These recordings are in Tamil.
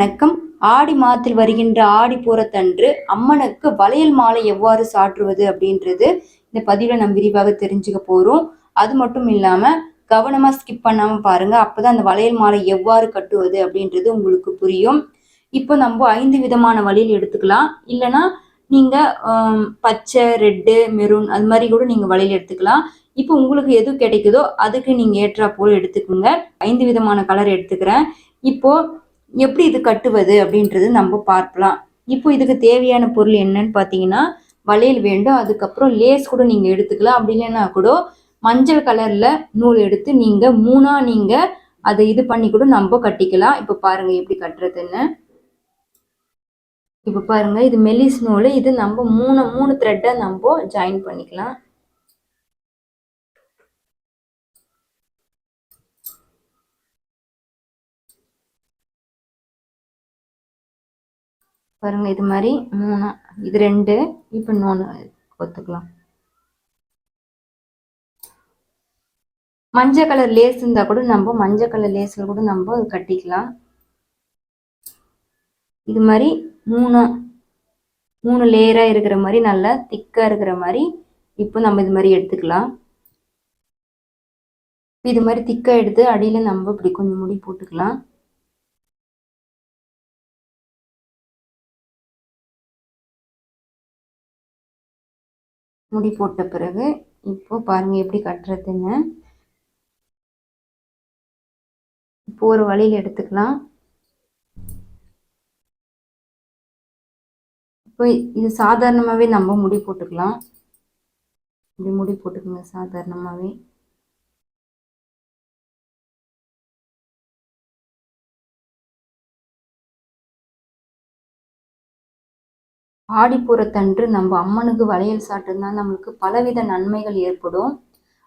வணக்கம். ஆடி மாதத்தில் வருகின்ற ஆடி பூரத்தன்று அம்மனுக்கு வளையல் மாலை எவ்வாறு சாற்றுவது அப்படின்றது இந்த பதிவில் நம்ம விரிவாக தெரிஞ்சுக்க போகிறோம் அது மட்டும் இல்லாமல் கவனமாக ஸ்கிப் பண்ணாம பாருங்க. அப்பதான் அந்த வளையல் மாலை எவ்வாறு கட்டுவது அப்படின்றது உங்களுக்கு புரியும். இப்போ நம்ம ஐந்து விதமான வழியில் எடுத்துக்கலாம். இல்லைன்னா நீங்க பச்சை ரெட்டு மெரூன் அது மாதிரி கூட நீங்கள் வளையல் எடுத்துக்கலாம். இப்போ உங்களுக்கு எது கிடைக்குதோ அதுக்கு நீங்கள் ஏற்றா போல் எடுத்துக்கோங்க. ஐந்து விதமான கலர் எடுத்துக்கிறேன். இப்போ எப்படி இது கட்டுவது அப்படின்றது நம்ம பார்க்கலாம். இப்போ இதுக்கு தேவையான பொருள் என்னன்னு பார்த்தீங்கன்னா வளையல் வேண்டும். அதுக்கப்புறம் லேஸ் கூட நீங்கள் எடுத்துக்கலாம். அப்படி இல்லைன்னா கூட மஞ்சள் கலரில் நூல் எடுத்து நீங்கள் மூணாக நீங்கள் அதை இது பண்ணி கூட நம்ம கட்டிக்கலாம். இப்போ பாருங்கள் எப்படி கட்டுறதுன்னு. இப்போ பாருங்கள் இது மெலிஸ் நூல். இது நம்ம மூணு மூணு த்ரெட்டை நம்ம ஜாயின் பண்ணிக்கலாம். பாருங்க இது மாதிரி மூணு இது ரெண்டு இப்போ இன்னொன்று கொத்துக்கலாம் மஞ்சள் கலர் லேஸ் இருந்தால் கூட நம்ம மஞ்சள் கலர் லேஸில் கூட நம்ம கட்டிக்கலாம். இது மாதிரி மூணு மூணு லேயராக இருக்கிற மாதிரி நல்லா திக்காக இருக்கிற மாதிரி இப்போ நம்ம இது மாதிரி எடுத்துக்கலாம். இது மாதிரி திக்காக எடுத்து அடியில் நம்ம இப்படி கொஞ்சம் முடி போட்டுக்கலாம். முடி போட்ட பிறகு இப்போ பாருங்க எப்படி கட்டுறதுன்னு இப்போ ஒரு வழியில் எடுத்துக்கலாம். இப்போ இது சாதாரணமாகவே நம்ம முடி போட்டுக்கலாம். இப்படி முடி போட்டுக்கோங்க சாதாரணமாகவே ஆடிப்பூரத்தன்று நம்ம அம்மனுக்கு வளையல் சாட்டுனா நம்மளுக்கு பலவித நன்மைகள் ஏற்படும்.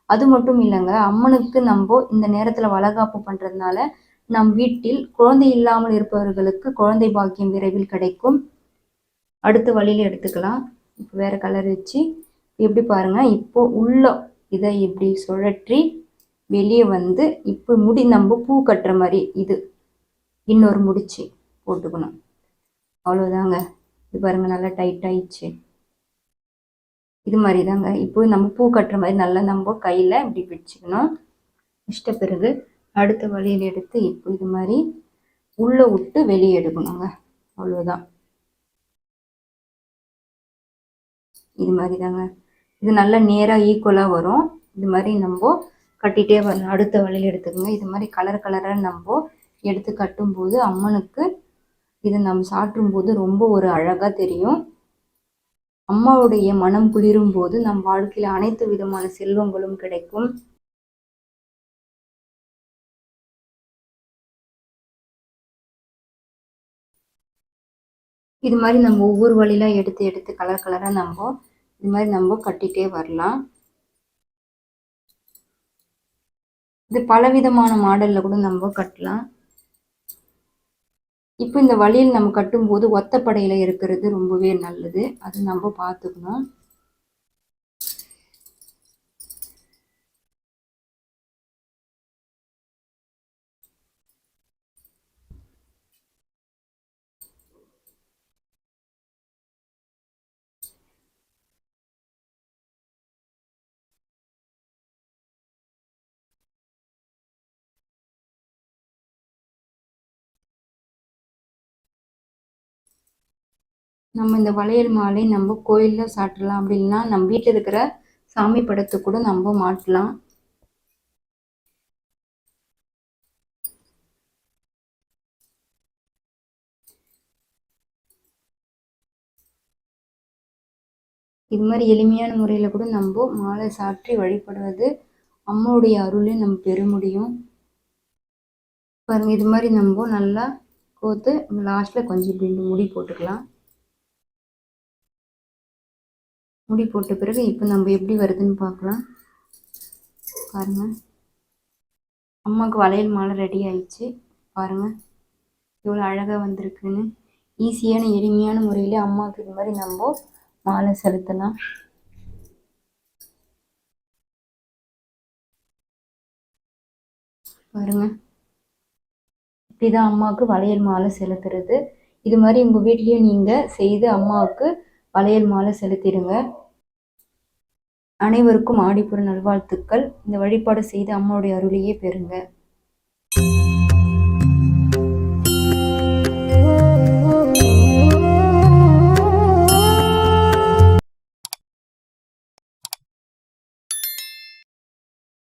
அது மட்டும் இல்லைங்க அம்மனுக்கு நம்ம இந்த நேரத்தில் வளகாப்பு பண்ணுறதுனால நம் வீட்டில் குழந்தை இல்லாமல் இருப்பவர்களுக்கு குழந்தை பாக்கியம் விரைவில் கிடைக்கும். அடுத்த வழியில் எடுத்துக்கலாம். இப்போ வேறு கலர் வச்சு எப்படி பாருங்கள் இப்போ உள்ள இதை இப்படி சுழற்றி வெளியே வந்து இப்போ முடி நம்ம பூ கட்டுற மாதிரி இது இன்னொரு முடிச்சு போட்டுக்கணும். அவ்வளோதாங்க இது பாருங்க நல்லா டைட் ஆயிடுச்சு. இது மாதிரி தாங்க இப்போ நம்ம பூ கட்டுற மாதிரி நல்லா நம்ம கையில் இப்படி பிடிச்சிக்கணும். இஷ்ட பிறகு அடுத்த வழியில் எடுத்து இப்போ இது மாதிரி உள்ளே விட்டு வெளியே எடுக்கணுங்க. அவ்வளோதான் இது மாதிரி தாங்க இது நல்லா நேராக ஈக்குவலாக வரும். இது மாதிரி நம்ம கட்டிகிட்டே வரணும் அடுத்த வழியில் எடுத்துக்கோங்க. இது மாதிரி கலர் கலராக நம்ம எடுத்து கட்டும்போது அம்மனுக்கு இது நம்ம சாற்றும் போது ரொம்ப ஒரு அழகாக தெரியும். அம்மாவுடைய மனம் குளிரும் போது நம் வாழ்க்கையில் அனைத்து விதமான செல்வங்களும் கிடைக்கும். இது மாதிரி நம்ம ஒவ்வொரு வழிலாம் எடுத்து எடுத்து கலர் கலராக நம்ம இது மாதிரி நம்ம கட்டிகிட்டே வரலாம். இது பலவிதமான மாடலில் கூட நம்ம கட்டலாம். இப்போ இந்த வழியில் நம்ம கட்டும்போது ஒத்தப்படையில் இருக்கிறது ரொம்பவே நல்லது. அது நம்ம பார்த்துக்கணும். நம்ம இந்த வளையல் மாலை நம்ம கோயிலில் சாட்டலாம் அப்படின்னா நம்ம வீட்டில் இருக்கிற சாமி படத்துக்கு கூட நம்ம மாட்டலாம் இது மாதிரி எளிமையான முறையில் கூட நம்ம மாலை சாற்றி வழிபடுவது அம்மாவுடைய அருளையும் நம்ம பெற முடியும். பாருங்க இது மாதிரி நம்ம நல்லா கோத்து லாஸ்ட்டில் கொஞ்சம் இப்படி முடி போட்டுக்கலாம். முடி போட்ட பிறகு இப்போ நம்ம எப்படி வருதுன்னு பார்க்கலாம். பாருங்க. அம்மாவுக்கு வளையல் மாலை ரெடி ஆயிடுச்சு. பாருங்க. எவ்வளோ அழகாக வந்திருக்குன்னு. ஈஸியான எளிமையான முறையில் அம்மாவுக்கு இது மாதிரி நம்ம மாலை செலுத்தலாம். பாருங்க. இப்படிதான் அம்மாவுக்கு வளையல் மாலை செலுத்துறது. இது மாதிரி உங்கள் வீட்லேயும் நீங்கள் செய்து அம்மாவுக்கு வளையல் மாலை செலுத்திடுங்க. அனைவருக்கும் ஆடிப்புற நல்வாழ்த்துக்கள். இந்த வழிபாடு செய்து அம்மாவுடைய அருளையே பெறுங்க.